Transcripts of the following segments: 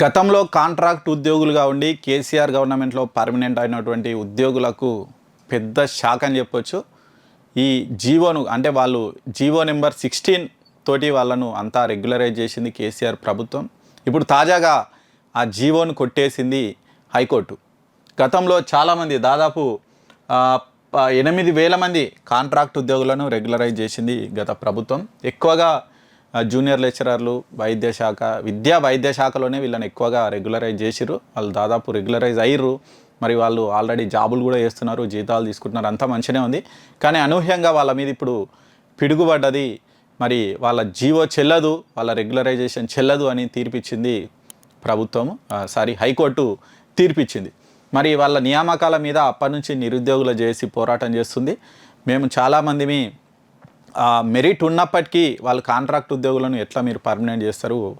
గతంలో కాంట్రాక్ట్ ఉద్యోగులుగా ఉండి కేసీఆర్ గవర్నమెంట్లో పర్మనెంట్ అయినటువంటి ఉద్యోగులకు పెద్ద షాక్ అని చెప్పొచ్చు. ఈ జీవోను అంటే వాళ్ళు జీవో నెంబర్ సిక్స్టీన్ తోటి వాళ్ళను అంతా రెగ్యులరైజ్ చేసింది కేసీఆర్ ప్రభుత్వం. ఇప్పుడు తాజాగా ఆ జీవోను కొట్టేసింది హైకోర్టు. గతంలో చాలామంది దాదాపు ఎనిమిది వేల మంది కాంట్రాక్ట్ ఉద్యోగులను రెగ్యులరైజ్ చేసింది గత ప్రభుత్వం. ఎక్కువగా జూనియర్ లెక్చరర్లు వైద్య శాఖ విద్యా వైద్య శాఖలోనే వీళ్ళని ఎక్కువగా రెగ్యులరైజ్ చేసిర్రు. వాళ్ళు దాదాపు రెగ్యులరైజ్ అయ్యిర్రు మరి వాళ్ళు ఆల్రెడీ జాబులు కూడా చేస్తున్నారు జీతాలు తీసుకుంటున్నారు అంతా మంచిగానే ఉంది. కానీ అనూహ్యంగా వాళ్ళ మీద ఇప్పుడు పిడుగుపడ్డది మరి వాళ్ళ జీవో చెల్లదు వాళ్ళ రెగ్యులరైజేషన్ చెల్లదు అని తీర్పిచ్చింది ప్రభుత్వం. సారీ హైకోర్టు తీర్పిచ్చింది. మరి వాళ్ళ నియామకాల మీద అప్పటి నుంచి నిరుద్యోగులు చేసి పోరాటం చేస్తుంది. మేము చాలామందిమి మెరిట్ ఉన్నప్పటికీ వాళ్ళు కాంట్రాక్ట్ ఉద్యోగులను ఎట్లా మీరు పర్మనెంట్ చేస్తారు?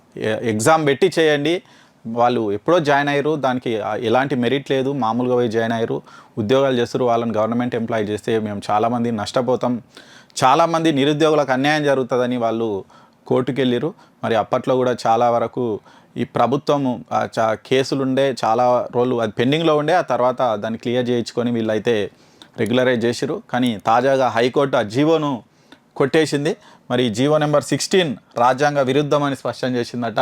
ఎగ్జామ్ పెట్టి చేయండి. వాళ్ళు ఎప్పుడో జాయిన్ అయ్యారు. దానికి ఎలాంటి మెరిట్ లేదు. మామూలుగా పోయి జాయిన్ అయ్యారు. ఉద్యోగాలు చేస్తారు వాళ్ళని గవర్నమెంట్ ఎంప్లాయ్ చేస్తే మేము చాలామంది నష్టపోతాం. చాలామంది నిరుద్యోగులకు అన్యాయం జరుగుతుందని వాళ్ళు కోర్టుకు వెళ్ళారు మరి అప్పట్లో కూడా చాలా వరకు ఈ ప్రభుత్వం చా చా కేసులుండే చాలా రోజులు అది పెండింగ్లో ఉండే. ఆ తర్వాత దాన్ని క్లియర్ చేయించుకొని వీళ్ళైతే రెగ్యులరైజ్ చేసిరు కానీ తాజాగా హైకోర్టు ఆ జీవోను కొట్టేసింది. మరి జీవో నెంబర్ సిక్స్టీన్ రాజ్యాంగ విరుద్ధం అని స్పష్టం చేసిందట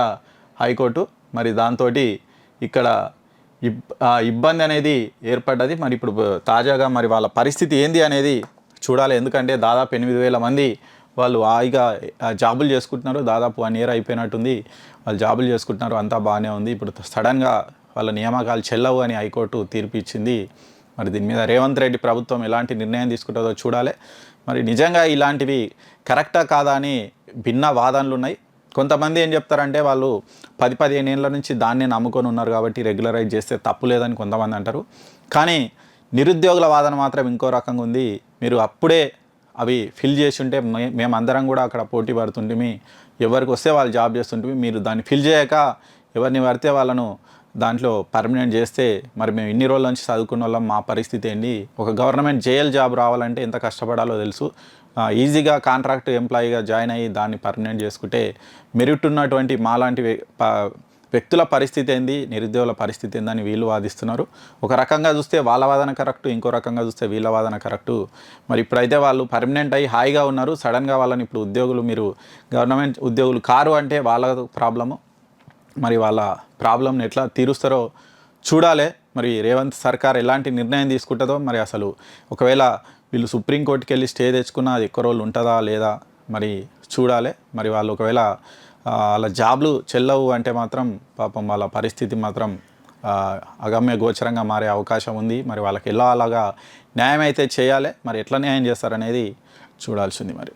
హైకోర్టు. మరి దాంతో ఇక్కడ ఇబ్ ఆ ఇబ్బంది అనేది ఏర్పడ్డది. మరి ఇప్పుడు తాజాగా మరి వాళ్ళ పరిస్థితి ఏంది అనేది చూడాలి. ఎందుకంటే దాదాపు ఎనిమిది వేల మంది వాళ్ళు హాయిగా జాబులు చేసుకుంటున్నారు. దాదాపు వన్ ఇయర్ అయిపోయినట్టుంది. వాళ్ళు జాబులు చేసుకుంటున్నారు. అంతా బాగానే ఉంది. ఇప్పుడు సడన్గా వాళ్ళ నియామకాలు చెల్లవు అని హైకోర్టు తీర్పు ఇచ్చింది. మరి దీని మీద రేవంత్ రెడ్డి ప్రభుత్వం ఎలాంటి నిర్ణయం తీసుకుంటుందో చూడాలి. మరి నిజంగా ఇలాంటివి కరెక్టా కాదా అని భిన్న వాదనలు ఉన్నాయి. కొంతమంది ఏం చెప్తారంటే వాళ్ళు పది పదిహేను ఏళ్ళ నుంచి దాన్నే నమ్ముకొని ఉన్నారు కాబట్టి రెగ్యులరైజ్ చేస్తే తప్పు లేదని కొంతమంది అంటారు. కానీ నిరుద్యోగుల వాదన మాత్రం ఇంకో రకంగా ఉంది. మీరు అప్పుడే అవి ఫిల్ చేసి ఉంటే మే- మేమందరం కూడా అక్కడ పోటీ పడుతుంటిమి. ఎవరికి వస్తే వాళ్ళు జాబ్ చేస్తుంటిమి. మీరు దాన్ని ఫిల్ చేయక ఎవరిని పడితే వాళ్ళను దాంట్లో పర్మనెంట్ చేస్తే మరి మేము ఇన్ని రోజుల నుంచి చదువుకున్న వాళ్ళం మా పరిస్థితి ఏంటి? ఒక గవర్నమెంట్ జేఎల్ జాబ్ రావాలంటే ఎంత కష్టపడాలో తెలుసు. ఈజీగా కాంట్రాక్ట్ ఎంప్లాయీగా జాయిన్ అయ్యి దాన్ని పర్మనెంట్ చేసుకుంటే మెరిట్ ఉన్నటువంటి మాలాంటి వ్యక్తుల పరిస్థితి ఏంది? నిరుద్యోగుల పరిస్థితి ఏందని వీళ్ళు వాదిస్తున్నారు. ఒక రకంగా చూస్తే వాళ్ళ వాదన కరెక్ట్ ఇంకో రకంగా చూస్తే వీళ్ళ వాదన కరెక్టు మరి ఇప్పుడైతే వాళ్ళు పర్మనెంట్ అయ్యి హాయిగా ఉన్నారు. సడన్గా వాళ్ళని ఇప్పుడు ఉద్యోగులు మీరు గవర్నమెంట్ ఉద్యోగులు కారు అంటే వాళ్ళ ప్రాబ్లము. మరి వాళ్ళ ప్రాబ్లంని ఎట్లా తీరుస్తారో చూడాలి. మరి రేవంత్ సర్కార్ ఎలాంటి నిర్ణయం తీసుకుంటుందో మరి అసలు ఒకవేళ వీళ్ళు సుప్రీంకోర్టుకి వెళ్ళి స్టే తెచ్చుకున్నా అది ఎక్కువ రోజులు ఉంటుందా లేదా మరి చూడాలి. మరి వాళ్ళు ఒకవేళ వాళ్ళ జాబ్లు చెల్లవు అంటే మాత్రం పాపం వాళ్ళ పరిస్థితి మాత్రం అగమ్య గోచరంగా మారే అవకాశం ఉంది. మరి వాళ్ళకి ఎలా అలాగా న్యాయం అయితే చేయాలి మరి ఎట్లా న్యాయం చేస్తారనేది చూడాల్సింది మరి.